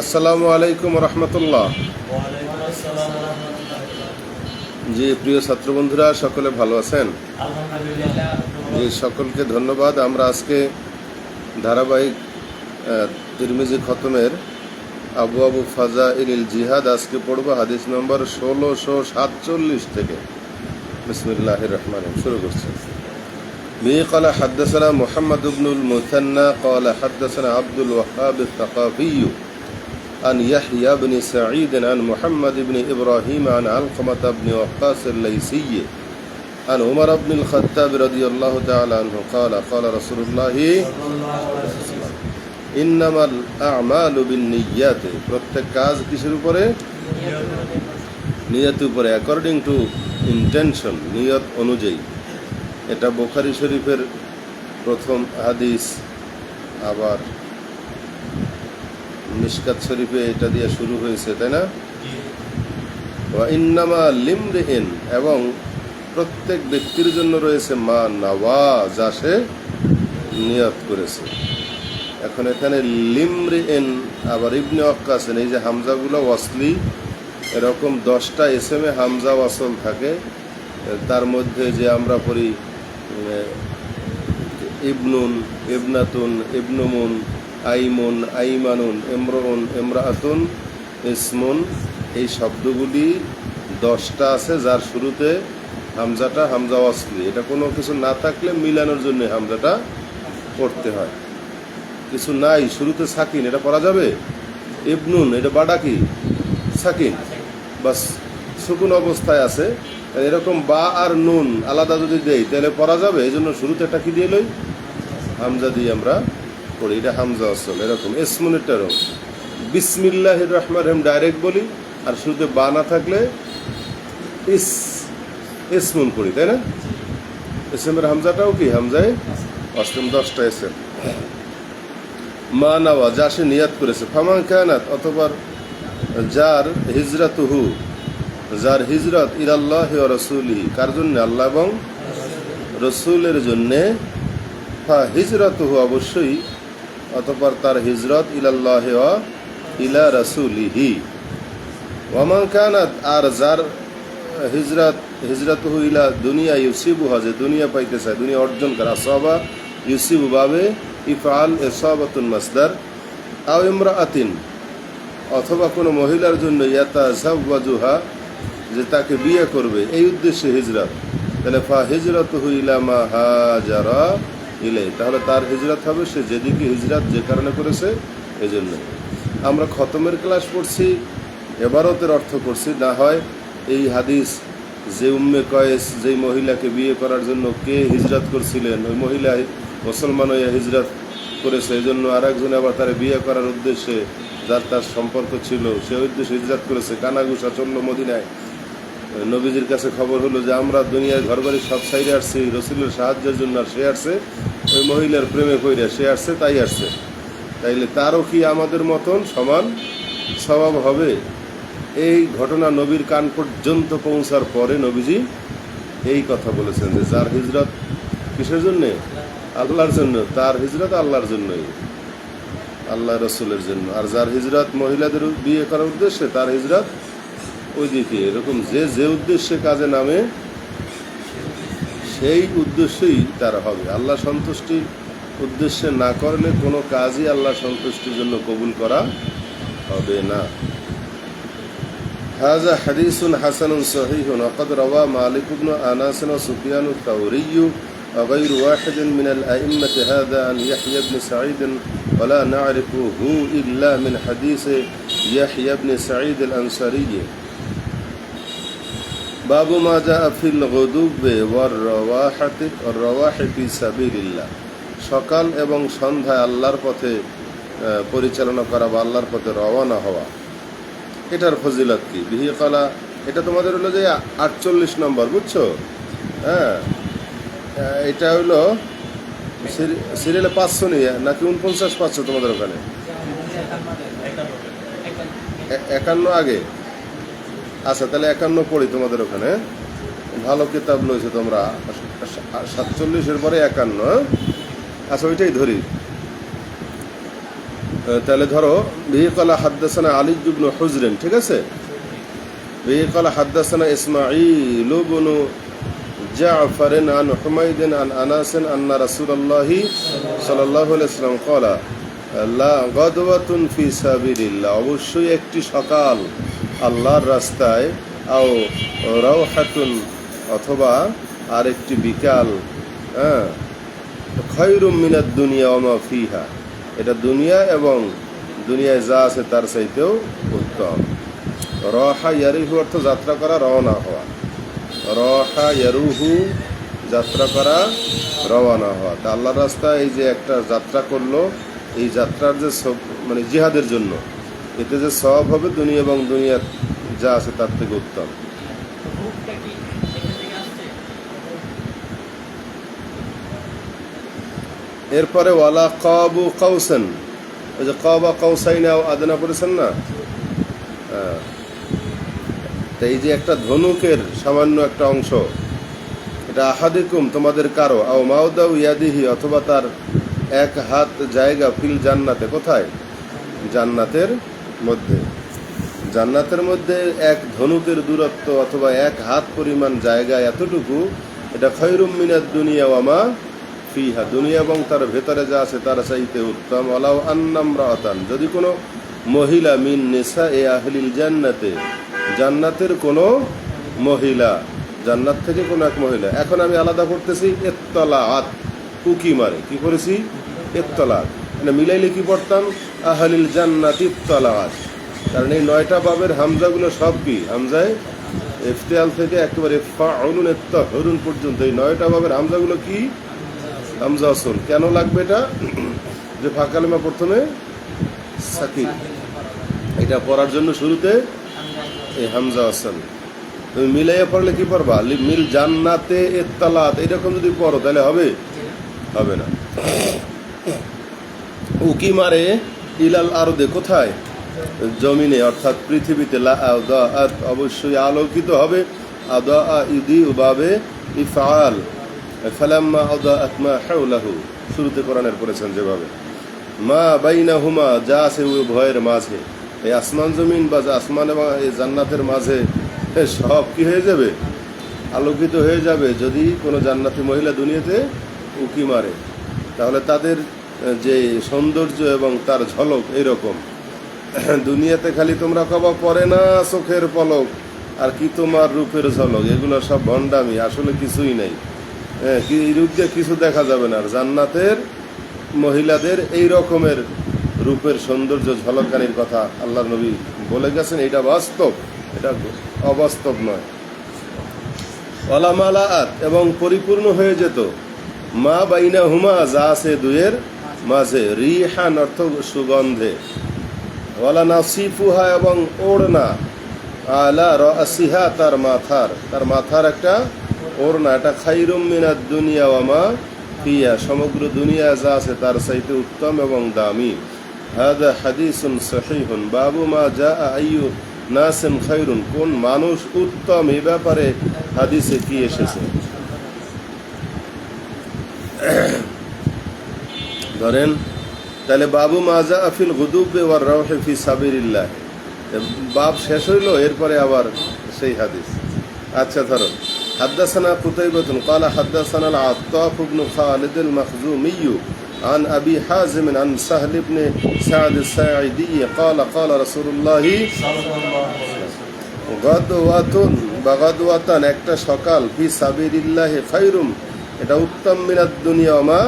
আসসালামু আলাইকুম রহমতুল্লাহ। জি প্রিয় ছাত্র বন্ধুরা সকলে ভালো আছেন? জি সকলকে ধন্যবাদ। আমরা আজকে ধারাবাহিক তিরমিজি খতমের আবু আবু ফাজা ইনিল জিহাদ আজকে পড়ব হাদিস নম্বর ষোলোশো সাতচল্লিশ থেকে। বিসমিল্লাহ রহমান শুরু করছি। به قال حدثنا محمد بن المثنى قال حدثنا عبد الوهاب الثقافي عن يحيى بن سعيد عن محمد بن إبراهيم عن علقمة بن وقاص الليثي عن عمر بن الخطاب رضي الله تعالى عنه قال قال رسول الله إنما الأعمال بالنيات প্রত্যেক কাজ কিসের উপরে নিয়তের উপরে অ্যাকর্ডিং টু ইন্টেনশন নিয়ত অনুযায়ী এটা বোখারি শরীফের প্রথম হাদিস। আবার মিশকাত শরীফে এটা দিয়ে শুরু হয়েছে, তাই না? ইন্নামা লিমরিন এবং প্রত্যেক ব্যক্তির জন্য রয়েছে মা নাওয়া, যা সে নিয়ত করেছে। এখন এখানে লিমরিন আবার ইবনে অক্কাসেন এই যে হামজাগুলো ওয়াসলি এরকম দশটা এস এম এ হামজা ওয়াসল থাকে, তার মধ্যে যে আমরা পড়ি ইবনুন, ইবনাতুন, ইবনুমুন, আইমুন, আইমানুন এমরুন এমরাতুন ইসমুন, এই শব্দগুলি দশটা আছে যার শুরুতে হামজাটা হামজা ওয়াসলি এটা কোনো কিছু না থাকলে মিলানোর জন্য হামজাটা পড়তে হয়। কিছু নাই, শুরুতে সাকিন, এটা পড়া যাবে? ইবনুন, এটা বাডা কি? সাকিন। বাস, সুকুন অবস্থায় আছে। এরকম বা আর নুন আলাদা যদি দেই, তাহলে পড়া যাবে? এই জন্য শুরুতে একটা কি দিয়ে লই? হামজা দিয়ে আমরা পড়ি এটা হামজা আসল, এরকম। এসমুনেরটা এরকম। বিসমিল্লাহ রহমান রহিম, ডাইরেক্ট বলি, আর শুরুতে বা না থাকলে ইস এসমুন পড়ি তাই না? এসএমের হামজাটাও কি? হামজায় অষ্টম দশটা এসএম মা নাওয়া, যা সে নিয়াত করেছে। ফামান কায়নাত অথবা যার হিজরাতুহু যার হিজরত ইরাল্লাহ রসুলহি কার জন্য? আল্লাহ এবং রসুলের জন্যে। ফা হিজরতুহু অবশ্যই, অতপর তার হিজরত ইলাল্লাহ ইলা রসুলিহি। ওয়ামান কানাত, আর যার হিজরত, হিজরতুহু ইলা দুনিয়া ইউসিবু যে দুনিয়া পাইতে চায় দুনিয়া অর্জন করা, আসবা ইউসিবু বাবে ইফআল এসাবাতুন মাসদার, আও ইমরাআতিন, অথবা কোনো মহিলার জন্য ইয়াতা জাওয়াজুহা যে তাকে বিয়ে করবে, এই উদ্দেশ্যে হিজরত। তাহলে ফা হিজরত ইলামা হাজারা ইলে তাহলে তার হিজরত হবে সে যেদিকে হিজরত যে কারণে করেছে এই জন্য আমরা খতমের ক্লাস পড়ছি, এবারতের অর্থ করছি না হয় এই হাদিস যে উম্মে কয়েস, যেই মহিলাকে বিয়ে করার জন্য কে হিজরত করছিলেন, ওই মহিলা মুসলমান হয়ে হিজরত করেছে এই জন্য আর একজন আবার তার বিয়ে করার উদ্দেশ্যে যার তার সম্পর্ক ছিল, সে উদ্দেশ্যে হিজরত করেছে কানাগুসা চলল মদিনায়। নবীজির কাছে খবর হলো যে আমরা দুনিয়ার ঘরবাড়ি সব সাইডে আসছি, রসুলের সাহায্যের জন্য আর সে আসছে, ওই মহিলার প্রেমে কইরা সে আসছে, তাই আসছে। তাইলে তারও কি আমাদের মতন সমান স্বভাব হবে? এই ঘটনা নবীর কান পর্যন্ত পৌঁছার পরে নবীজি এই কথা বলেছেন যে যার হিজরত কিসের জন্যে? আল্লাহর জন্য। তার হিজরত আল্লাহর জন্যই। আল্লাহ রসুলের জন্য। আর যার হিজরত মহিলাদের বিয়ে করার উদ্দেশ্যে, তার হিজরত ওইদিকে এরকম যে যে উদ্দেশ্যে কাজে নামে সেই উদ্দেশ্যেই তার হবে আল্লাহ সন্তুষ্টি উদ্দেশ্যে না করলে কোনো কাজই আল্লাহ সন্তুষ্টির জন্য কবুল করা হবে না هذا حديث حسن صحيح وقد روى مالك بن أناس وسفيان الثوري وغير واحد من الأئمة هذا عن يحيى بن سعيد ولا نعرفه إلا من حديث يحيى بن سعيد الأنصاري বাবু মাজা আফিল গদুবে ওয়ার রওয়াহাতি রওয়াহেপি সাবিল্লা সকাল এবং সন্ধ্যায় আল্লাহর পথে পরিচালনা করা বা আল্লাহর পথে রওয়ানা হওয়া। এটার ফজিলত কি? বিহিকলা এটা তোমাদের হলো যে আটচল্লিশ নম্বর, বুঝছ? হ্যাঁ। এটা হলো সিরিয়ালে পাঁচশো নিয়ে, নাকি উনপঞ্চাশ পাঁচশো তোমাদের ওখানে? একান্ন আগে। আচ্ছা তাহলে একান্ন পড়ি তোমাদের ওখানে ভালো কিতাব লইছো তোমরা সাতচল্লিশের পরে একান্ন হ্যাঁ? আচ্ছা ওইটাই ধরি তাহলে ধরো বিহিকালা হাদ্দাসানা আলী জুবনু হুজরেন ঠিক আছে বিহিকালা হাদ্দাসানা ইসমাইল বনু جعفر عن حميد عن أناس أن رسول الله صلى الله عليه وسلم قال لا غدوة في سبيل الله অবশ্যই একটি সকাল আল্লাহর রাস্তায়, আও রাওহাতুন অথবা আরেকটি বিকাল হ্যাঁ খৈরুম মিনাদ দুনিয়া ওমা ফিহা। এটা দুনিয়া এবং দুনিয়ায় যা আছে তার চাইতেও উত্তম। রহা ইয়ারিহু অর্থ যাত্রা করা, রওনা হওয়া। রহা ইয়ারুহু যাত্রা করা, রওনা হওয়া। তা আল্লাহর রাস্তায় এই যে একটা যাত্রা করল, এই যাত্রার যে সব- মানে জিহাদের জন্য। এতে যে সব হবে দুনিয়া এবং দুনিয়া যা আছে তার থেকে উত্তম। এরপরে ওয়ালা কাবু কাউসেন ওই যে কবা কাউসাইনে আদনা করেছেন না? হ্যাঁ। এই যে একটা ধনুকের সামান্য একটা অংশ, এটা আহাদিকুম, তোমাদের কারও? আও মাউদাউ ইয়াদিহি, অথবা তার এক হাত জায়গা ফিল জান্নাতে। কোথায়? জান্নাতের মধ্যে। জান্নাতের মধ্যে এক ধনুকের দূরত্ব অথবা এক হাত পরিমাণ জায়গা এতটুকু, এটা খৈরুম মিনাদ দুনিয়া ওয়ামা ফিহা। দুনিয়া এবং তার ভেতরে যা আছে তার চাইতে উত্তম। আলাউ আন্নাম রাতান যদি কোনো মহিলা মিন নেশা এ আহলিল জান্নাতে, জান্নাতের কোনো মহিলা, জান্নাত থেকে কোনো এক মহিলা, এখন আমি আলাদা করতেছি এত্তলা আত উকি মারে। কি করেছি? এত্তলা মানে মিলাইলে কি পড়তাম? আহলিল জান্নাত ইত্তলা কারণ এই নয়টা বাবের হামজাগুলো সব কি? হামজায় ইফতেয়াল থেকে একেবারে ফাউলুন হরুন পর্যন্ত। এই নয়টা বাবের হামজাগুলো কি? হামজা আসল। কেন লাগবে এটা? যে ফাঁকালিমা প্রথমে সাকিব। এটা পড়ার জন্য শুরুতে এই হামজা আসল। তুমি মিলাইয়া পড়লে কি পড়বা? লি- মিল জান্নাতে এত্তালাত এরকম যদি পড়ো, তাহলে হবে? হবে না। উকি মারে, ইলাল আরদে কোথায়? জমিনে, অর্থাৎ পৃথিবীতে অবশ্যই আলোকিত হবে। শুরুতে কোরআনের পড়েছেন যেভাবে। মা বাইনা হুমা যা আছে ওই ভয়ের মাঝে। এই আসমান জমিন বা আসমান এবং এই জান্নাতের মাঝে সব কি হয়ে যাবে? আলোকিত হয়ে যাবে যদি কোনো জান্নাতি মহিলা দুনিয়াতে উকি মারে। তাহলে তাদের যে সৌন্দর্য এবং তার ঝলক এইরকম। দুনিয়াতে খালি তোমরা কবা পরে না চোখের পলক, আর কি তোমার রূপের ঝলক? এগুলো সব ভণ্ডামি, আসলে কিছুই নেই। হ্যাঁ রূপ দিয়ে কিছু দেখা যাবে না। আর জান্নাতের মহিলাদের এই রকমের রূপের সৌন্দর্য ঝলকানির কথা আল্লাহ নবী বলে গেছেন, এটা বাস্তব, এটা অবাস্তব নয়। অলামালাআত এবং পরিপূর্ণ হয়ে যেত। মা বাইনা হুমা, যা আছে দুয়ের মাঝে রিহান অর্থ সুগন্ধে, ওয়ালা নাসিফুহা এবং ওড়না, আলা রাসিহা তার মাথার তার মাথার একটা ওড়না, এটা খাইরুম মিনাদ দুনিয়া ওয়ামা ফিয়া, সমগ্র দুনিয়া যা আছে তার চাইতে উত্তম এবং দামি। হাদা হাদিসুন সহিহুন, বাবু মা যা আইয়ু নাসেন খাইরুন, কোন মানুষ উত্তম এ ব্যাপারে হাদিসে কি এসেছে? ধরেন তাহলে বাবু মাজা আফিল গুদুবে ওয়ার রাওহে ফি সাবিরিল্লাহ বাব শেষ হইলো এরপরে আবার সেই হাদিস আচ্ছা ধরো حدثنا قتيبة قال حدثنا العطاف بن خالد المخزومي عن أبي حازم عن سهل بن سعد الساعدي قال قال رسول الله গদওয়াতুন বা গদওয়াতান একটা সকাল ফি সাবিরিল্লাহি খাইরুম এটা উত্তম মিনাদ দুনিয়া মা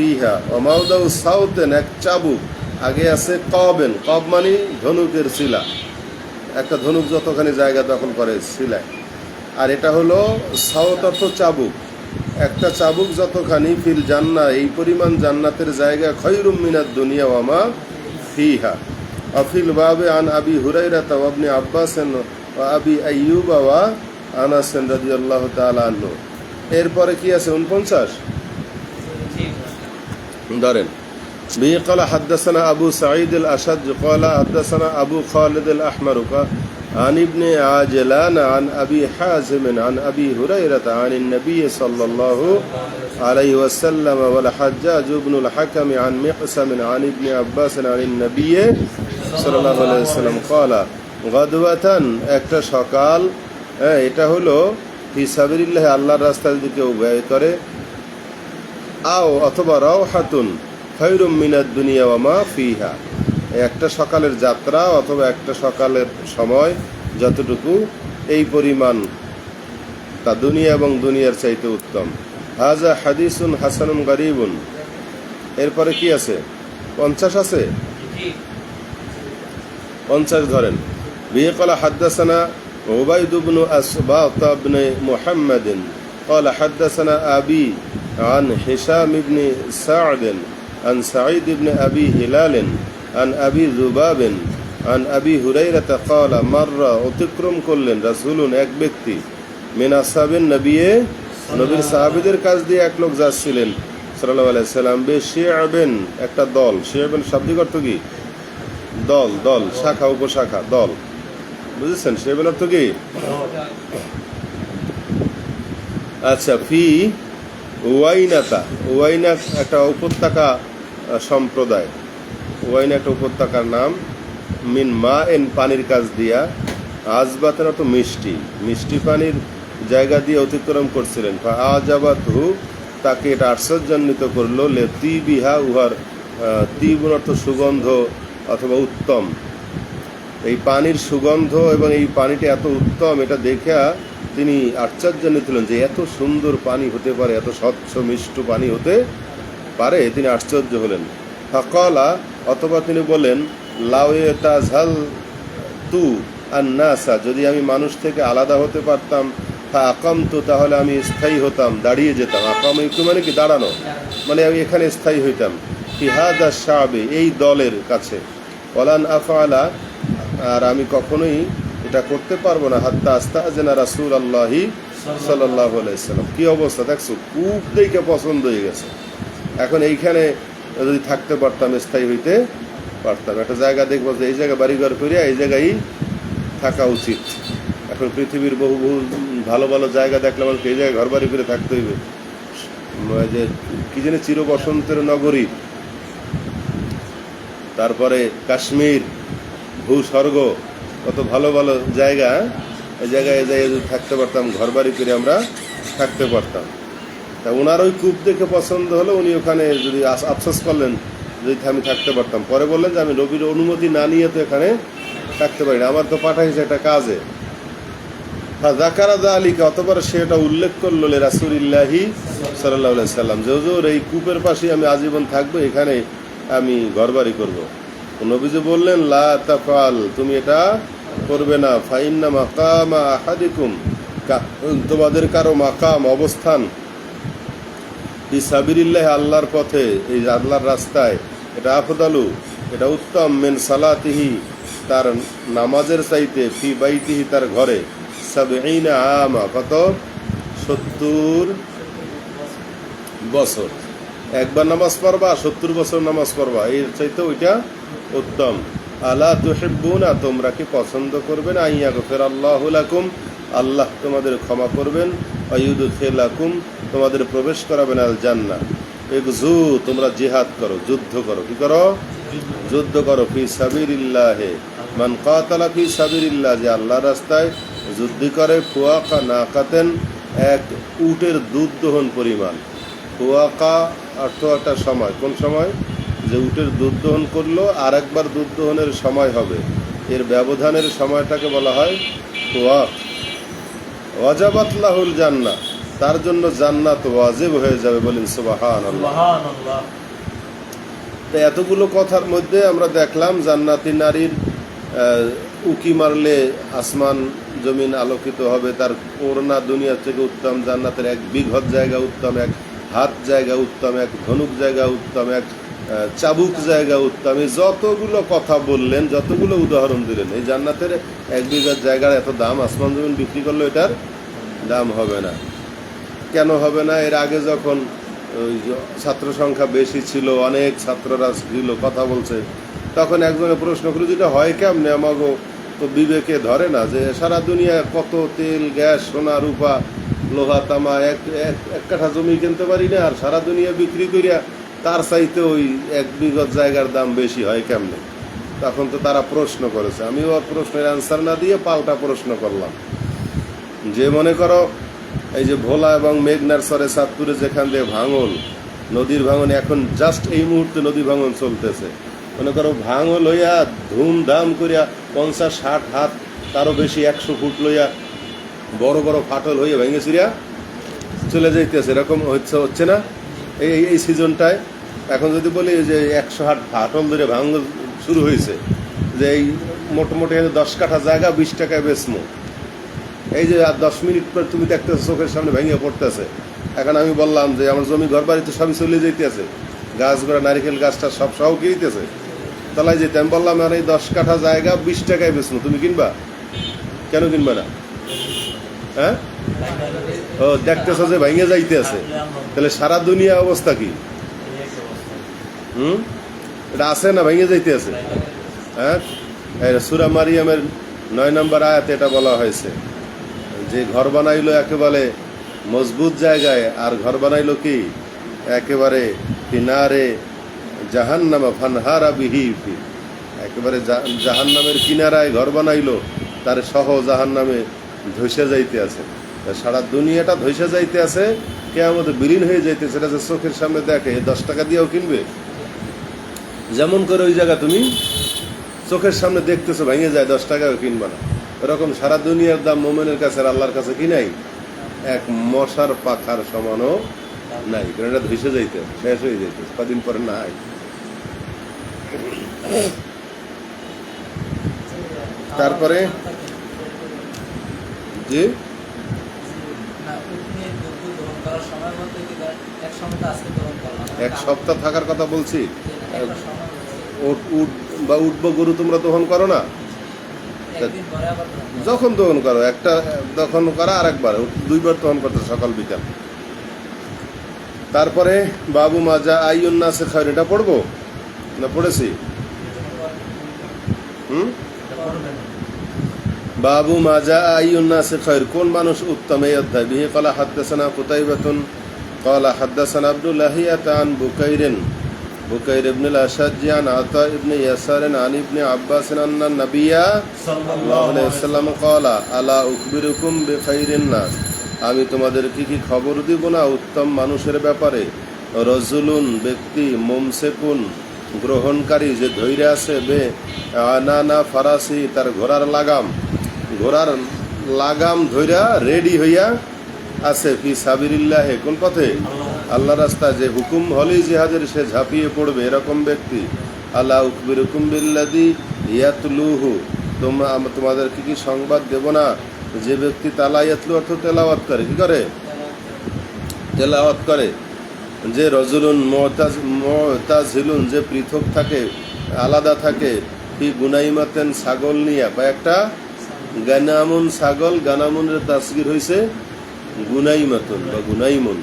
ফিহা ওমাউদাউ সাউতেন এক চাবুক। আগে আছে কবেন, কব মানে ধনুকের শিলা। একটা ধনুক যতখানি জায়গা দখল করে শিলায়। আর এটা হলো সাউত অর্থ চাবুক। একটা চাবুক যতখানি ফিল জান্না এই পরিমাণ জান্নাতের জায়গা খৈরুম মিনাদ দুনিয়া ওয়ামা ফিহা। অফিল বাবে আন আবি হুরাইরা ওয়াবনি আব্বাসেন ওয়া আবি আইয়ুবা ওয়া আনাসেন রাদিয়াল্লাহু তাআলা আনহু। এরপরে কি আছে? উনপঞ্চাশ ধরেন به قال حدثنا أبو سعيد الأشج قال حدثنا أبو خالد الأحمر عن ابن عاجلان عن أبي حازم عن أبي هريرة عن النبي صلى الله عليه وسلم والحجاج بن الحكم عن محسم عن ابن عباس عن النبي صلى الله عليه وسلم قال غدوة একটা সকাল হ্যাঁ, এটা হলো ফিসাবিল্লাহ আল্লাহর রাস্তায় যদি কেউ ব্যয় করে আও অথবা রাও হাতুন ফৈরুম মিনাদ দুনিয়া মা ফিহা। একটা সকালের যাত্রা অথবা একটা সকালের সময় যতটুকু এই পরিমাণ তা দুনিয়া এবং দুনিয়ার চাইতে উত্তম। হাজা হাদিসুন হাসানুন গরিবুন। এরপরে কি আছে? পঞ্চাশ আছে? পঞ্চাশ ধরেন। বিয়ে কলা হাদ্দাসানা ওবায়দুবনু তাবনে মোহাম্মদিন। قال حدثنا أبي عن هشام بن سعد عن سعيد بن أبي هلال عن أبي ذباب عن أبي هريرة قال مر অতিক্রম করলেন রাসূলুন এক ব্যক্তি মিন আসহাবিন নবী নবীর সাহাবীদের কাছ দিয়ে এক লোক যাচ্ছিলেন সাল্লাল্লাহু আলাইহি সাল্লাম বে শিয়াবেন একটা দল শিয়াবেন শাব্দিক অর্থ কি দল দল শাখা উপশাখা দল বুঝেছেন শিয়াবেন অর্থ কি আচ্ছা ফি ওয়াইনাতা, ওয়াইনা একটা উপত্যকা সম্প্রদায়। ওয়াইনা একটা উপত্যকার নাম, মিন মা এন পানির কাজ দিয়া আজবাতের অর্থ মিষ্টি। মিষ্টি পানির জায়গা দিয়ে অতিক্রম করছিলেন। আজাবাত হু তাকে এটা আশ্চর্যান্বিত করল, লে তি বিহা উহার তীব্র অর্থ সুগন্ধ অথবা উত্তম। এই পানির সুগন্ধ এবং এই পানিটা এত উত্তম, এটা দেখা তিনি আশ্চর্যান্বিত হলেন যে এত সুন্দর পানি হতে পারে, এত স্বচ্ছ, মিষ্ট পানি হতে পারে। তিনি আশ্চর্য হলেন। ফকলা, অথবা তিনি বলেন লাউয়ে তাজহাল তু আর নাসা যদি আমি মানুষ থেকে আলাদা হতে পারতাম তা আকাম তো তাহলে আমি স্থায়ী হতাম, দাঁড়িয়ে যেতাম। আকাম একটু মানে কি, দাঁড়ানো? মানে আমি এখানে স্থায়ী হইতাম। ফিহাদা শাবে, এই দলের কাছে। ওলান আফআলা, আর আমি কখনোই এটা করতে পারব না। হাত্তা আস্তা জেনা রাসুল আল্লাহি সাল্লাহ আলাইসাল্লাম কী অবস্থা? দেখছ, খুব দেখে পছন্দ হয়ে গেছে। এখন এইখানে যদি থাকতে পারতাম, স্থায়ী হইতে পারতাম। একটা জায়গা দেখব যে এই জায়গায় বাড়িঘর করিয়া এই জায়গায় থাকা উচিত। এখন পৃথিবীর বহু বহু ভালো ভালো জায়গা দেখলে আমাকে এই জায়গায় ঘর বাড়ি করে থাকতে হইবে। যে কি জানি চির বসন্তের নগরী। তারপরে কাশ্মীর, ভূস্বর্গ কত ভালো ভালো জায়গা? এই জায়গায় যদি থাকতে পারতাম ঘর বাড়ি করে আমরা থাকতে পারতাম। তা ওনার ওই কূপ দেখে পছন্দ হলো উনি ওখানে যদি আফসোস করলেন, যদি আমি থাকতে পারতাম। পরে বললেন যে, আমি রবির অনুমতি না নিয়ে তো এখানে থাকতে পারি না। আমার তো পাঠাইছে একটা কাজে। জাকারা দা আলীকে অতবার সে এটা উল্লেখ করল রাসুলিল্লাহি সাল্লাহ সাল্লাম যে এই কূপের পাশে আমি আজীবন থাকব, এখানে আমি ঘরবাড়ি করব। নবীজি বললেন, লা তাফাল তুমি এটা করবে না। ফাইন্না মাকামা আহাদিকুম তোমাদের কারও মাকাম, অবস্থান সাবিরিল্লাহ আল্লাহর পথে, এই আল্লাহর রাস্তায়। এটা আফদালু, এটা উত্তম, মেন সালাতিহি, তার নামাজের চাইতে, ফি বাইতিহি, তার ঘরে। সাবঈনা আমা কত? সত্তর বছর। একবার নামাজ পড়বা, সত্তর বছর নামাজ পড়বা। এর চাইতে ওইটা উত্তম। আলা তুহিব্বুনা, তোমরা কি পছন্দ করবে না? আইয়া গফির আল্লাহু লাকুম। আল্লাহ তোমাদের ক্ষমা করবেন। আইয়ুদখিলাকুম তোমাদের প্রবেশ করাবেন আল জান্নাহ একজু তোমরা জিহাদ করো, যুদ্ধ করো। কি করো? যুদ্ধ করো। ফি সাবিরিল্লাহে মান কাতালা ফি সাবিরিল্লাহ যে আল্লাহ রাস্তায় যুদ্ধ করে, ফুয়াকা না কাতেন এক উটের দুধ দহন পরিমাণ। ফুয়াকা অর্থ একটা সময়। কোন সময়? যে উটের দুধ দহন করল আর একবার দুধ দহনের সময় হবে। এর ব্যবধানের সময়টাকে বলা হয় ফুয়াক ওয়াজাবাতলাহুল জান্নাহ। তার জন্য জান্নাত ওয়াজিব হয়ে যাবে বলেন সুবাহান তো এতগুলো কথার মধ্যে আমরা দেখলাম জান্নাতি নারীর উকি মারলে আসমান জমিন আলোকিত হবে তার ওড়না দুনিয়া থেকে উত্তম জান্নাতের এক বিঘত জায়গা উত্তম এক হাত জায়গা উত্তম এক ধনুক জায়গা উত্তম এক চাবুক জায়গা উত্তম যতগুলো কথা বললেন, যতগুলো উদাহরণ দিলেন, এই জান্নাতের এক বিঘত জায়গার এত দাম, আসমান জমিন বিক্রি করলে এটার দাম হবে না। কেন হবে না? এর আগে যখন ছাত্র সংখ্যা বেশি ছিল, অনেক ছাত্ররা ছিল, কথা বলছে, তখন একজনে প্রশ্ন করে যেটা হয় কেমনে? আমাগো তো বিবেকে ধরে না যে সারা দুনিয়ায় কত তেল, গ্যাস, সোনা, রূপা, লোহা, তামা এক এক কাঠা জমি কিনতে পারি না, আর সারা দুনিয়া বিক্রি করিয়া তার চাইতে ওই এক বিগত জায়গার দাম বেশি হয় কেমনে? তখন তো তারা প্রশ্ন করেছে। আমি ওর প্রশ্নের অ্যান্সার না দিয়ে পাল্টা প্রশ্ন করলাম। যে মনে করো, এই যে ভোলা এবং মেঘনার সরে সাতপুরে যেখান দিয়ে ভাঙন, নদীর ভাঙন, এখন জাস্ট এই মুহূর্তে নদী ভাঙন চলতেছে। মনে করো, ভাঙন লইয়া ধুমধাম করিয়া পঞ্চাশ, ষাট হাত, তারও বেশি একশো ফুট লইয়া বড় বড় ফাটল হইয়া ভেঙেছিরিয়া চলে যাইতেছে। এরকম হচ্ছে হচ্ছে না? এই এই- সিজনটায় এখন যদি বলি যে একশো হাট ফাটল ধরে ভাঙন শুরু হয়েছে, যে এই মোটামুটি দশ কাঠা জায়গা, বিশ টাকায় বেচমো। এই যে আর দশ মিনিট পর তুমি দেখতেছো চোখের সামনে ভেঙে পড়তেছে। এখন আমি বললাম যে আমার জমি ঘর বাড়িতে সবই চলে যেতেছে গাছ গোড়া নারিকেল গাছটা সব সহ কিনতেছে তলায় যেতে আমি বললাম, আর, এই দশ কাঠা জায়গা, বিশ টাকায় বেচমো। তুমি কিনবা? কেন কিনবা না? হ্যাঁ? ও, দেখতেছো যে ভেঙে যাইতে আছে। তাহলে সারা দুনিয়া অবস্থা কি? হুম? এটা আছে না ভেঙে যাইতে আছে? হ্যাঁ? সুরা মারিয়ামের নয় নম্বর আয়াতে এটা বলা হয়েছে। যে ঘর বানাইলো একেবারে মজবুত জায়গায়, আর ঘর বানাইলো কি? একেবারে কিনারে জাহান্নামা, ফানহারা বিহি ফি। একেবারে জাহান নামের কিনারায় ঘর বানাইলো, তার সহ জাহান নামে ধসে যাইতে আছে। সারা দুনিয়াটা ধসে যাইতে আছে কে আমাদের বিলীন হয়ে যাইতেছে সেটা যে চোখের সামনে দেখে দশ টাকা দিয়েও কিনবে? যেমন করে ওই জায়গা তুমি চোখের সামনে দেখতেছো, ভেঙে যায়, দশ টাকাও কিনবা না। এরকম সারা দুনিয়ার দাম মোমেনের কাছে আল্লাহর কাছে কি নাই? এক মশার পাখার সমানও নাই, কারণ এটা ধসে যাইতে, শেষ হয়ে যাইতে কদিন পরে নাই। তারপরে? এক সপ্তাহ থাকার কথা বলছি। উট বা উঠবো গরু তোমরা দহন করো না? যখন দহন করো একটা দহন করা আর একবার দুইবার দহন করতে সকাল বিকাল। তারপরে বাবু মাজা আইয়ন্না সে খায় এটা পড়ব? না পড়েছি? হুম? বাবু মাজা আইয়ুন্না সে খৈর কোন মানুষ উত্তম এই অধ্যায়? বিহে কলা হাদ্দাসানা কুতাইবাতুন, কলা হাদ্দাসানা আব্দুল্লাহিয়াত আন বুকাইরিন, বুকাইর ইবনে আল-আশাজি আন আতা ইবনে ইয়াসারিন আন ইবনে আব্বাস আন্না নাবিয়া সাল্লাল্লাহু ওয়াসাল্লাম কলা, আলা উখবিরুকুম বিখাইরিন নাস। আমি তোমাদের কি কি খবর দিব না উত্তম মানুষের ব্যাপারে? রজুলুন, ব্যক্তি, মুমসেকুন, গ্রহণকারী যে ধৈর্য আছে, বে আনানা ফারাসি, তার ঘোড়ার লাগাম। ঘোড়ার লাগাম ধৈরা রেডি হইয়া আছে। ফি সাবিরিল্লাহে কোন পথে? আল্লাহ রাস্তা, যে হুকুম হলেই জিহাদের, সে ঝাঁপিয়ে পড়বে এরকম ব্যক্তি। আল্লাহ উকবির হুকুম বিল্লাদি ইয়াতলুহু, তোমরা আম- তোমাদের কি সংবাদ দেব না? যে ব্যক্তি তালা ইয়াতলু অর্থ তেলাওয়াত করে, কি করে? তেলাওয়াত করে। যে রজুলুন মতাজ, মতাজিলুন, যে পৃথক থাকে, আলাদা থাকে কি গুনাইমাতেন, ছাগল নিয়া, বা একটা গানামুন ছাগল, গানামুনের তাসগির হয়েছে গুনাইমাতুন বা গুনাইমুন।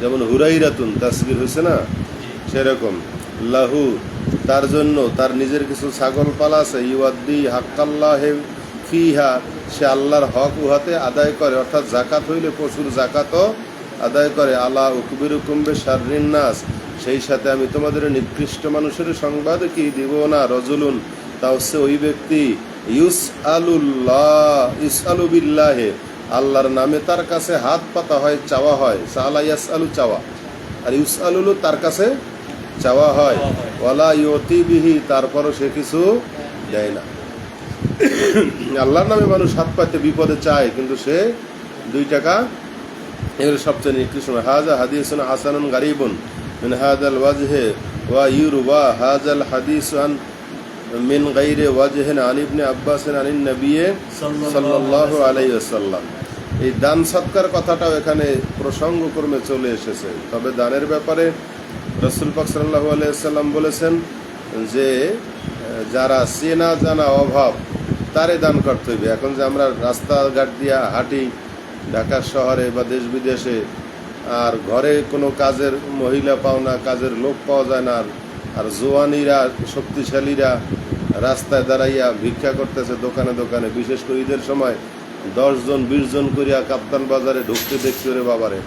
যেমন হুরাইরাতুন তাসগির হয়েছে না? সেরকম। লাহু, তার জন্য তার নিজের কিছু ছাগল পালা আছে। ইউদ্দি হাক্কাল্লাহে ফিহা, সে আল্লাহর হক উহাতে আদায় করে। অর্থাৎ জাকাত হইলে পশুর জাকাতও আদায় করে। আলা উকবির কুম্বে শারিন নাস। সেই সাথে আমি তোমাদের নিকৃষ্ট মানুষের সংবাদ কি দিব না? রজুলুন, তা হচ্ছে ওই ব্যক্তি ইউস আলুল্লাহ ইস আলু বিল্লাহে আল্লাহর নামে তার কাছে হাত পাতা হয়, চাওয়া হয়। সালা ইয়াস আলু চাওয়া। আর ইউস আলুলু তার কাছে চাওয়া হয়। ওয়ালা ইয়তি বিহি তারপরও সে কিছু দেয় না। আল্লাহর নামে মানুষ হাত পাতে বিপদে চায়, কিন্তু সে দুই টাকা এগুলো সবচেয়ে নিকৃষ্ট হাজা হাদিসুন হাসানুন গারিবুন মিন হাদাল ওয়াজহে ওয়া ইউরুবা, হাজাল হাদিস আন মিন গাইরে ওয়াজহেন আন ইবনে আব্বাস আন নবিয়ে সাল্লাল্লাহু আলাইহি ওয়াসাল্লাম। এই দান সৎকার কথাটাও এখানে প্রসঙ্গক্রমে চলে এসেছে। তবে দানের ব্যাপারে রসুল পাক সাল্লাল্লাহু আলাইহি সাল্লাম বলেছেন যে, যারা চেনা জানা অভাব, তারে দান করতে হবে এখন যে আমরা রাস্তাঘাট দিয়া হাঁটি, ঢাকা শহরে বা দেশ বিদেশে, আর ঘরে কোনো কাজের মহিলা পাও না কাজের লোক পাওয়া যায় না, আর জোয়ানিরা, শক্তিশালীরা রাস্তায় দাঁড়াইয়া ভিক্ষা করতেছে দোকানে দোকানে বিশেষ করে ঈদের সময় দশ জন বিশ জন করিয়া কাপ্তান বাজারে ঢুকতে দেখছি রে বাবারে।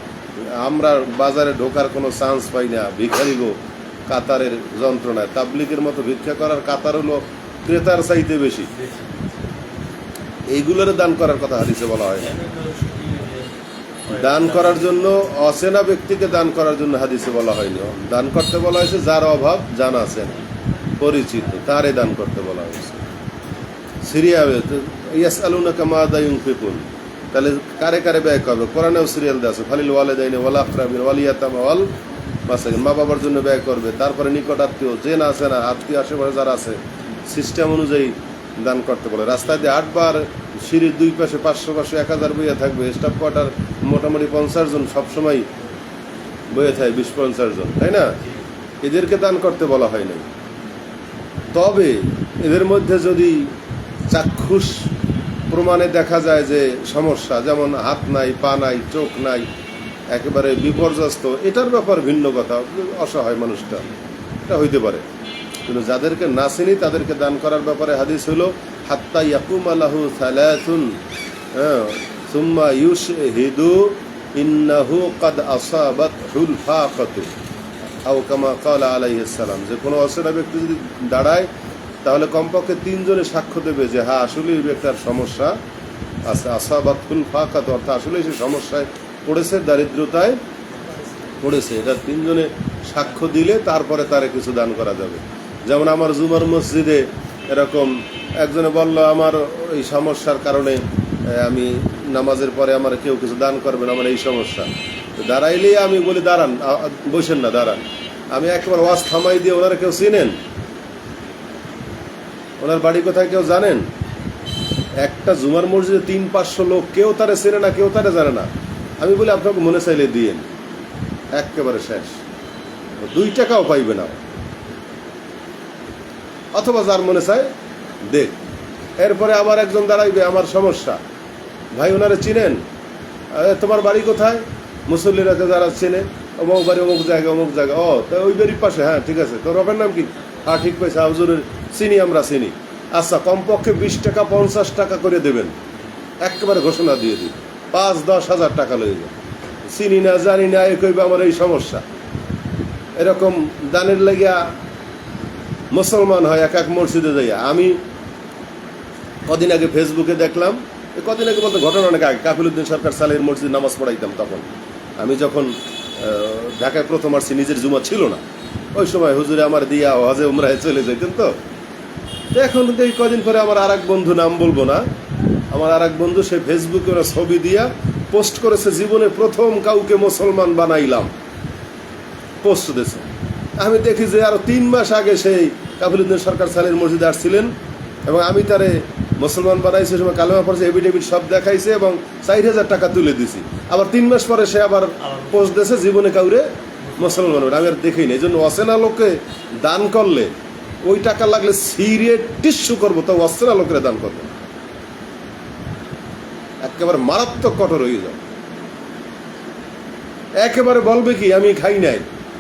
আমরা বাজারে ঢোকার কোনো চান্স পাই না ভিখারি গো কাতারের যন্ত্রণায়। তাবলিকের মতো ভিক্ষা করার কাতার হলো ক্রেতার চাইতে বেশি। এইগুলোর দান করার কথা হাদিসে বলা হয়। দান করার জন্য অচেনা ব্যক্তিকে দান করার জন্য হাদিসে বলা হয়নি। দান করতে বলা হয়েছে যার অভাব জানা আছে। না, পরিচিত তারে দান করতে বলা হয়েছে? সিরিয়া ইয়াস আলুনা কামাদা ইউনফিকুন। তাহলে কারে কারে ব্যয় করবে? কোরআনেও সিরিয়াল দেওয়া আছে, ফালিল ওয়ালে দেয়নি ওয়াল আফরাবিন ওয়ালিয়াতাম ওয়াল মাসাকিন। মা বাবার জন্য ব্যয় করবে, তারপরে নিকট আত্মীয় যে না আছে না, আত্মীয় আশেপাশে যারা আছে, সিস্টেম অনুযায়ী দান করতে বলে। রাস্তায় দিয়ে আটবার সিঁড়ির দুই পাশে পাঁচশো পাঁচশো, এক হাজার বইয়া থাকবে, স্টাফ কোয়ার্টার মোটামুটি পঞ্চাশ জন সবসময় বইয়ে থাকে, বিশ, পঞ্চাশ জন, তাই না? এদেরকে দান করতে বলা হয় নাই। তবে এদের মধ্যে যদি চাক্ষুষ প্রমাণে দেখা যায় যে সমস্যা, যেমন হাত নাই, পা নাই, চোখ নাই, একেবারে বিপর্যস্ত, এটার ব্যাপার ভিন্ন কথা, অসহায় মানুষটা। এটা হইতে পারে। কিন্তু যাদেরকে না চিনি, তাদেরকে দান করার ব্যাপারে হাদিস হলো হাত্তা ইয়াকুম আলাহু সালাতুন হ্যাঁ সুম্মা ইউশ হিদু ইন্নাহু কাদ আসাবাত হুল ফাকাতু। আও কামা কালা যে কোনো অচেনা ব্যক্তি যদি দাঁড়ায়, তাহলে কমপক্ষে তিনজনে সাক্ষ্য দেবে যে হ্যাঁ আসলে এই ব্যক্তির সমস্যা আছে। আসাবাত হুল ফাকাত, অর্থাৎ আসলে সে সমস্যায় পড়েছে, দারিদ্রতায় পড়েছে। এটা তিনজনে সাক্ষ্য দিলে তারপরে তারে কিছু দান করা যাবে। যেমন আমার জুমার মসজিদে এরকম একজনে বলল, আমার এই সমস্যার কারণে আমি নামাজের পরে আমার কেউ কিছু দান করবেন আমার এই সমস্যা। দাঁড়াইলেই আমি বলি, দাঁড়ান বসেন না, দাঁড়ান। আমি একবার ওয়াজ থামাই দিয়ে ওনারা কেউ চিনেন? ওনার বাড়ি কোথায় কেউ জানেন? একটা জুমার মসজিদে তিন, পাঁচশো লোক, কেউ তারে চেনে না, কেউ তারে জানে না। আমি বলি, আপনাকে মনে চাইলে দিয়েন। একেবারে শেষ। দুই টাকাও পাইবে না। অথবা যার মনে চায় দেখ এরপরে আবার একজন দাঁড়াইবে, আমার সমস্যা। ভাই, ওনারা চিনেন? তোমার বাড়ি কোথায়? মুসল্লিরা যারা চেনে, অমুক বাড়ি, অমুক জায়গা অমুক জায়গা ও, তা ওই বাড়ির পাশে হ্যাঁ ঠিক আছে। তো রবের নাম কি? হ্যাঁ ঠিক পাইছে হুজুরের চিনি আমরা চিনি। আচ্ছা কমপক্ষে বিশ টাকা, পঞ্চাশ টাকা করে দেবেন। একেবারে ঘোষণা দিয়ে দিই পাঁচ, দশ হাজার টাকা লয়ে যাবে। চিনি না, জানি না, এ কইবে আমার এই সমস্যা। এরকম দানের লাগিয়া মুসলমান হয়, এক এক মসজিদে যাইয়া। আমি কদিন আগে ফেসবুকে দেখলাম। কদিন আগে বলতে, ঘটনা অনেক আগে। কাফিলুদ্দিন সরকার সালের মসজিদ নামাজ পড়াইতাম তখন। আমি যখন ঢাকায় প্রথম আসছি, নিজের জুমা ছিল না। ওই সময় হুজুরে আমার দিয়া হজে উমরায় চলে যেতেন তো। তো এখন এই কদিন পরে আমার আর বন্ধু নাম বলব না। আমার আর বন্ধু, সে ফেসবুকে ওরা ছবি দিয়া পোস্ট করেছে, জীবনে প্রথম কাউকে মুসলমান বানাইলাম। পোস্ট দিয়েছে। আমি দেখি যে আরও তিন মাস আগে সেই কাফিলুদ্দিন সরকার সালের মসজিদে আসছিলেন এবং আমি তারে মুসলমান বানাইছি সময় কালেমা পড়ছে এভিডেভিট সব দেখাইছে এবং চার হাজার টাকা তুলে দিছি আবার তিন মাস পরে সে আবার পোস্ট দিয়েছে, জীবনে কাউরে মুসলমান। আমি আর দেখি না এই জন্য অচেনা লোকে দান করলে, ওই টাকা লাগলে সিরিয়ে টিস্যু করব, তো অচেনা লোকেরা দান করব। একেবারে মারাত্মক কঠোর হয়ে যাও একেবারে বলবে কি, আমি খাই নাই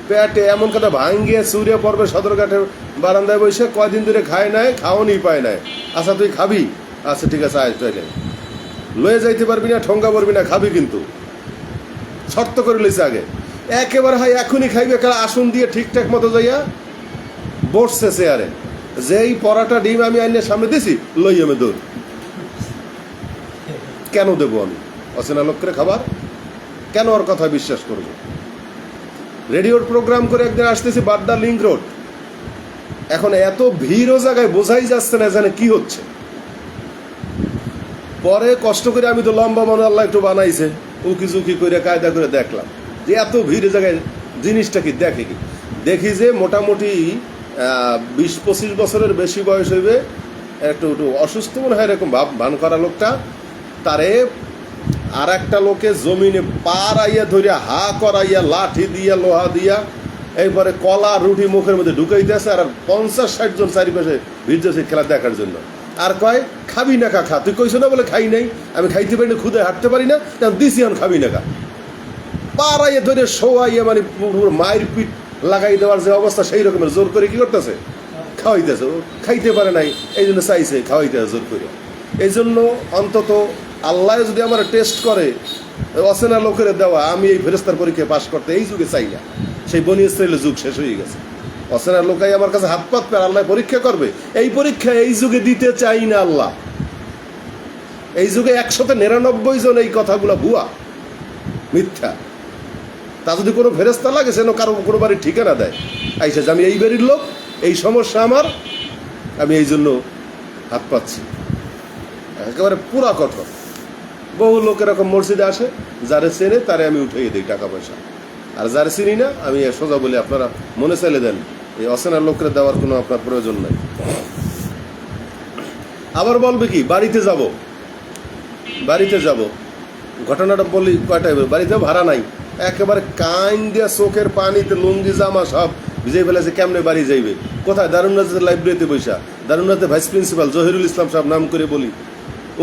পেটে এমন কথা ভাঙ্গিয়ে চুরিয়ে পড়বে সদরঘাটে বারান্দায় বসে কয়দিন ধরে খায় নাই খাওয়ানি পায় নাই। আচ্ছা তুই খাবি? আচ্ছা ঠিক আছে, আয় তাইলে লয়ে যাইতে পারবি না, ঠঙ্গা পড়বি না, খাবি কিন্তু। শর্ত করে লইছে আগে। একেবারে হয় এখনই খাইবে কারণ আসন দিয়ে ঠিকঠাক মতো যাইয়া বসছে চেয়ারে। যেই পরাটা, ডিম আমি আইনের সামনে দিছি, লই আমি দৌড়। কেন দেবো আমি? অচেনা লোকের খাবার? কেন ওর কথা বিশ্বাস করব? রেডিওর প্রোগ্রাম করে একদিন আসতেছি বাড্ডা লিঙ্ক রোড। এখন এত ভিড় ও জায়গায় বোঝাই যাচ্ছে না জানে কি হচ্ছে। পরে কষ্ট করে আমি তো লম্বা মনে আল্লাহ একটু বানাইছে, উকি ঝুঁকি করে, কায়দা করে দেখলাম যে এত ভিড় জায়গায় জিনিসটা কি দেখে কি? দেখি যে মোটামুটি বিশ পঁচিশ বছরের বেশি বয়স হইবে, একটু একটু অসুস্থ মনে হয় এরকম ভাব, ভান করা লোকটা, তারে আর একটা লোকে জমিনে পাড়াইয়া ধরিয়া হা করাইয়া, লাঠি দিয়া, লোহা দিয়া, এইবারে কলা, রুটি মুখের মধ্যে ঢুকাইতেছে আর পঞ্চাশ ষাট জন চারিপাশে ভিড়ছে খেলা দেখার জন্য। আর কয়, খাবি না কা খা। তুই কইছো না বলে খাই নাই, আমি খাইতে পারি না, খুদে হাঁটতে পারি না তা দিছি এখন খাবি না কা পাড়াইয়া ধরে শোয়াইয়া মানে মায়ের পিঠ লাগাই দেওয়ার যে অবস্থা, সেই রকমের জোর করে কি করতেছে? খাওয়াইতেছে। খাইতে পারে নাই এই জন্য চাইছে খাওয়াইতেছে জোর করে। এই জন্য অন্তত আল্লাহ যদি আমার টেস্ট করে, অচেনা লোকের দেওয়া, আমি এই ফেরেস্তার পরীক্ষায় পাশ করতে এই যুগে চাই না। সেই বনি ইসরায়েলের যুগ শেষ হয়ে গেছে। অচেনা লোকাই আমার কাছে হাত পাত পেয়ে আল্লাহ পরীক্ষা করবে। এই পরীক্ষা এই যুগে দিতে চাই না আল্লাহ। এই যুগে একশোতে নিরানব্বই জন এই কথাগুলো ভুয়া, মিথ্যা। তা যদি কোনো ফেরেস্তা লাগে সেন কারও কোনো বাড়ির ঠিকানা দেয়। আইসা আমি এই বাড়ির লোক, এই সমস্যা আমার, আমি এই জন্য হাত পাচ্ছি একেবারে পুরা কঠোর। বহু লোক এরকম মসজিদে আসে যারে চেনে তারে আমি উঠিয়ে দিই টাকা পয়সা। আর যারে চিনি না আমি সোজা বলে আপনারা মনে চাইলে দেন এই অচেনা লোকরে দেওয়ার কোনো আপনার প্রয়োজন নাই। আবার বলবে কি বাড়িতে যাব। বাড়িতে যাব। ঘটনাটা বলি কয়টায় বলি, বাড়িতে ভাড়া নাই। একেবারে কাইন দিয়া চোখের পানিতে লুঙ্গি জামা সব ভিজে ফেলেছে কেমনে বাড়ি যাইবে? কোথায়? দারুণনাথের লাইব্রেরিতে বৈশা দারুণনাথের ভাইস প্রিন্সিপাল জহিরুল ইসলাম সাহেব নাম করে বলি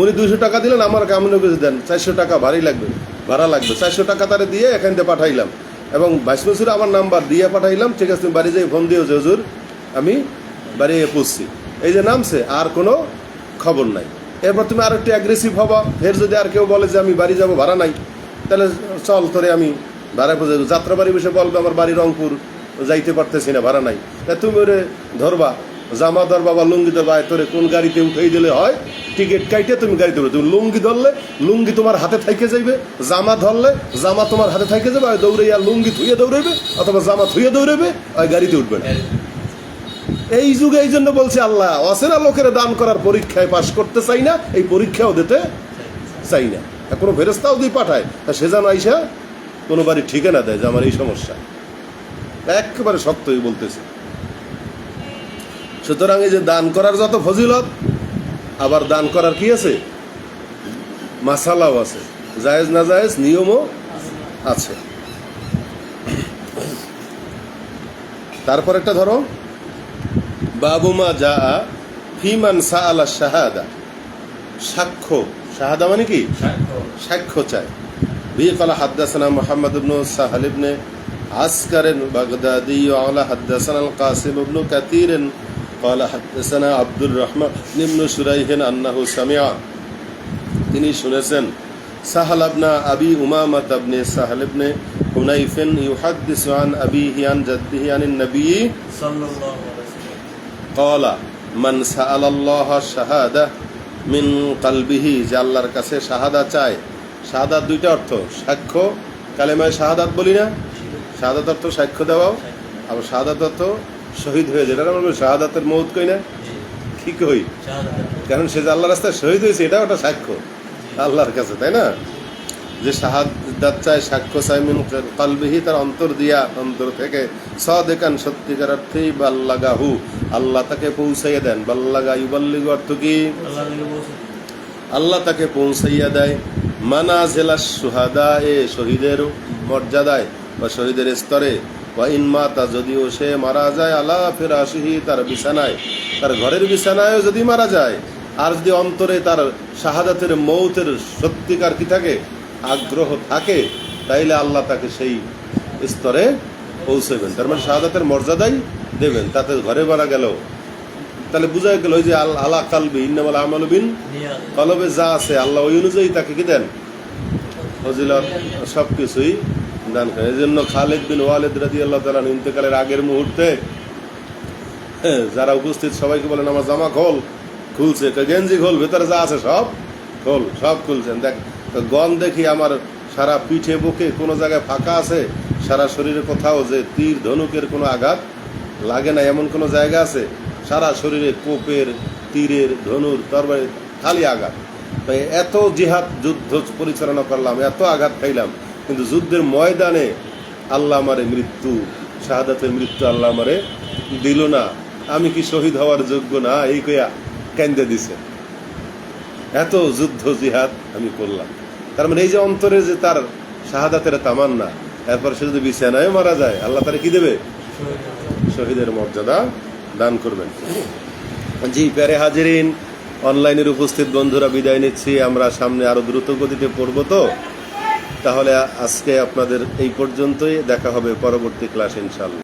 উনি দুইশো টাকা দিলেন, আমার কামনে বেশি দেন, চারশো টাকা ভারী লাগবে, ভাড়া লাগবে। চারশো টাকা তারে দিয়ে এখান থেকে পাঠাইলাম। এবং ভাইস প্রিন্সিপাল আমার নাম্বার দিয়ে পাঠাইলাম, ঠিক আছে, তুমি বাড়ি যাই ফোন দিও যে হুজুর, আমি বাড়ি পৌঁছছি। এই যে নামছে, আর কোনো খবর নাই। এরপর তুমি আর একটু অ্যাগ্রেসিভ হবা, ফের যদি আর কেউ বলে যে আমি বাড়ি যাব, ভাড়া নাই, তাহলে চল তোরে আমি ভাড়া পৌঁছে। যাত্রাবাড়ি বসে বলবে, আমার বাড়ি রংপুর, যাইতে পারতেছি না, ভাড়া নাই। তা তুমি ওরে ধরবা জামা ধরবা বা লুঙ্গি ধরবা এ তোরে কোন গাড়িতে উঠাই দিলে হয়? টিকিট কাইটে তুমি গাড়িতে উঠবে তুমি লুঙ্গি ধরলে, লুঙ্গি তোমার হাতে থাইকে যাইবে। জামা ধরলে, জামা তোমার হাতে থাইকে যাবে আর দৌড়াইয়া লুঙ্গি ধুয়ে দৌড়াইবে, অথবা জামা ধুয়ে দৌড়াইবে আর গাড়িতে উঠবে। না এই যুগে এই জন্য বলছে আল্লাহ, অচেনা লোকের দান করার পরীক্ষায় পাশ করতে চাই না, এই পরীক্ষাও দিতে চাই না। কোনো ফেরস্তাও দিয়ে পাঠায়, তা সে যেন আইসা কোনো বাড়ি ঠিকানা দেয় যে আমার এই সমস্যা। একেবারে সত্যই বলতেছে। সুতরাং এই যে দান করার যত ফজিলত আবার দান করার কি আছে? মাসালাও আছে। জায়েজ না জায়েজ নিয়মও আছে। তারপর একটা ধরো বাবুমা যা ফিমান সা আলা শাহাদা। সাক্ষ্য শাহাদা মানে কি? সাক্ষ্য। চায়। বিয়ে হাদ্দাসানা মোহাম্মদ ইবনু সাহাল আসকারেন বাগদাদি আলা হাদ্দাসান আল কাসিম ইবনু কাতিরেন قال حدثنا عبد الرحمن بن شريح أنه سمع তিনি শুনেছেন সাহাল আবনা আবি উমামাত আবনে সাহাল ইবনে হুনাইফিন ইউহাদ্দিসু আন আবিহি আন জাদ্দিহি আনিন নবী সাল্লাল্লাহু আলাইহি ওয়াসাল্লাম قال من سأل الله শাহাদা মিন কালবিহি যে আল্লাহর কাছে শাহাদা চায় শাহাদাত দুইটা অর্থ সাক্ষ্য কালেমায় শাহাদাত বলি না শাহাদাত অর্থ সাক্ষ্য দেওয়াও আবার শাহাদাত অর্থ শহীদ হয়ে যায়। এটা আমরা শাহাদাতের মৌত কই না? কি কই? কারণ সে যে আল্লাহ রাস্তায় শহীদ হয়েছে এটা একটা সাক্ষ্য। আল্লাহর কাছে, তাই না? যে শাহাদাত চায়, সাক্ষ্য চায় মিন কালবিহি, তার অন্তর দিয়া, অন্তর থেকে সদেকান সত্যিকার অর্থেই বাল্লাগাহু। আল্লাহ তাকে পৌঁছাইয়া দেন। বাল্লাগা ইউবাল্লিগ অর্থ কি? আল্লাহ তাকে পৌঁছাইয়া দেয়। মানা জেলা সুহাদা এ শহীদের মর্যাদায় বা শহীদের স্তরে। বা ইনমাতা যদিও সে মারা যায় আল্লাহ ফেরাসিহি তার বিছানায়। তার ঘরের বিছানায়ও যদি মারা যায়, আর যদি অন্তরে তার শাহাদাতের মৌতের সত্যিকার কি থাকে, আগ্রহ থাকে, তাইলে আল্লাহ তাকে সেই স্তরে পৌঁছাবেন। তার মানে শাহাদাতের মর্যাদাই দেবেন। তাতে ঘরে মারা গেল, তাহলে বোঝা গেল ওই যে আল আলা কালবি, ইন্নামাল আমালবিন নিয়াজ কলবে, যা আছে, আল্লাহ ওই অনুযায়ী তাকে কি দেন? ফজিলত সব কিছুই দান করেন এই জন্য খালেদ বিন ওয়ালেদ রাজি আল্লাহ তালা ইন্তেকালের আগের মুহূর্তে যারা উপস্থিত সবাইকে বলেন আমার জামা খোল, খুলছে। গেঞ্জি খোল, ভেতরে যা আছে সব খোল, সব খুলছেন। দেখ গন দেখি আমার সারা পিঠে বুকে কোনো জায়গায় ফাঁকা আছে, সারা শরীরে কোথাও যে তীর ধনুকের কোনো আঘাত লাগে না, এমন কোনো জায়গা আছে? সারা শরীরে কোপের, তীরের ধনুর তরবারি খালি আঘাত। তাই এত জিহাদ, যুদ্ধ পরিচালনা করলাম, এত আঘাত খাইলাম কিন্তু যুদ্ধের ময়দানে আল্লাহ আমারে মৃত্যু, শাহাদাতের মৃত্যু আল্লাহ আমারে দিল না। আমি কি শহীদ হওয়ার যোগ্য না? এই কইয়া কেন্দ্রে দিছে। এত যুদ্ধ জিহাদ আমি করলাম। তার মানে এই যে অন্তরে যে তার শাহাদাতের তামান্না, এরপর সে যদি বিছানায় মারা যায়, আল্লাহ তারা কি দেবে? শহীদের মর্যাদা দান করবেন। জি, প্যারে হাজিরিন, অনলাইনের উপস্থিত বন্ধুরা বিদায় নিচ্ছি। আমরা সামনে আরও দ্রুত গতিতে পড়ব তো। তাহলে আজকে আপনাদের এই পর্যন্তই দেখা হবে পরবর্তী ক্লাস ইনশাল্লাহ